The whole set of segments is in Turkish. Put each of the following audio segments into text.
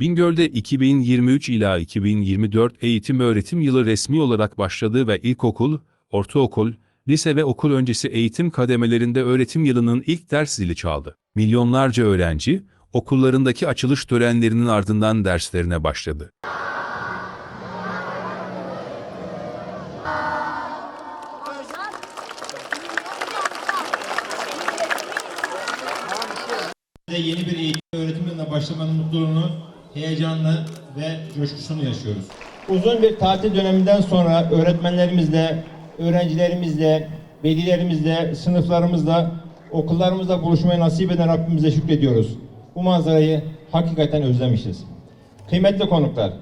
Bingöl'de 2023 ila 2024 eğitim öğretim yılı resmi olarak başladı ve ilkokul, ortaokul, lise ve okul öncesi eğitim kademelerinde öğretim yılının ilk ders zili çaldı. Milyonlarca öğrenci, okullarındaki açılış törenlerinin ardından derslerine başladı. yeni bir eğitim öğretim yılına başlamanın mutluluğunu, heyecanını ve coşkusunu yaşıyoruz. Uzun bir tatil döneminden sonra öğretmenlerimizle, öğrencilerimizle, velilerimizle, sınıflarımızla, okullarımızla buluşmayı nasip eden Rabbimize şükrediyoruz. Bu manzarayı hakikaten özlemişiz. Kıymetli konuklar,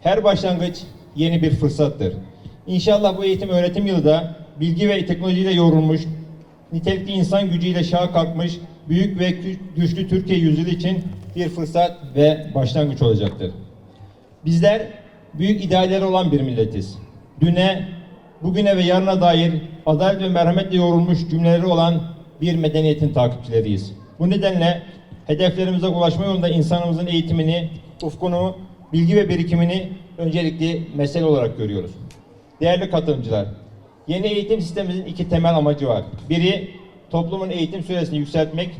her başlangıç yeni bir fırsattır. İnşallah bu eğitim öğretim yılı da bilgi ve teknolojiyle yoğrulmuş, nitelikli insan gücüyle şaha kalkmış büyük ve gü- güçlü Türkiye yüzyılı için bir fırsat ve başlangıç olacaktır. Bizler büyük idealleri olan bir milletiz. Düne, bugüne ve yarına dair adalet ve merhametle yoğrulmuş cümleleri olan bir medeniyetin takipçileriyiz. Bu nedenle hedeflerimize ulaşma yolunda insanımızın eğitimini, ufkunu, bilgi ve birikimini öncelikli mesele olarak görüyoruz. Değerli katılımcılar, yeni eğitim sistemimizin iki temel amacı var. Biri toplumun eğitim süresini yükseltmek,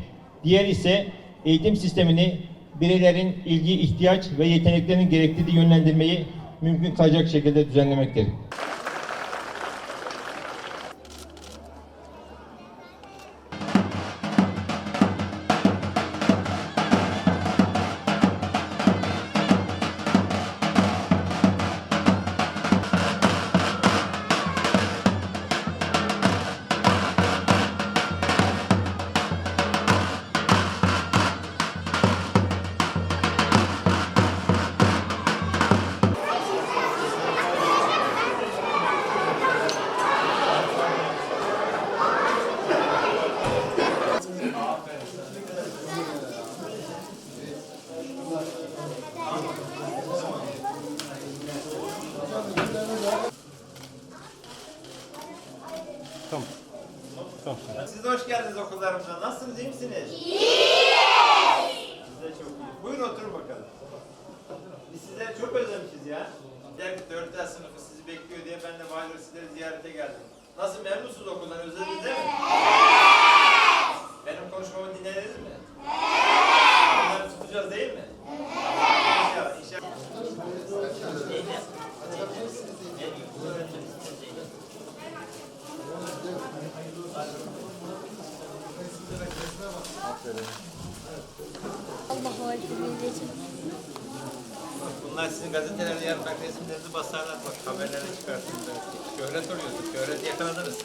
diğer ise eğitim sistemini bireylerin ilgi, ihtiyaç ve yeteneklerinin gerektiği yönlendirmeyi mümkün kılacak şekilde düzenlemektir. Siz de hoş geldiniz okullarımıza. Nasılsınız, iyi misiniz? İyiyiz! Siz de çok iyi. Buyurun oturun bakalım. Biz sizleri çok özlemişiz ya. Özellikle 4. sınıfı sizi bekliyor diye ben de Valide sizleri ziyarete geldim. Nasıl memnunsunuz okuldan, özlediniz değil mi? Bunlar sizin gazetelerde yarın bak resimlerinizi basarlar bak haberlere çıkarsınız. Şöhret oluyorsunuz, şöhret yakaladınız.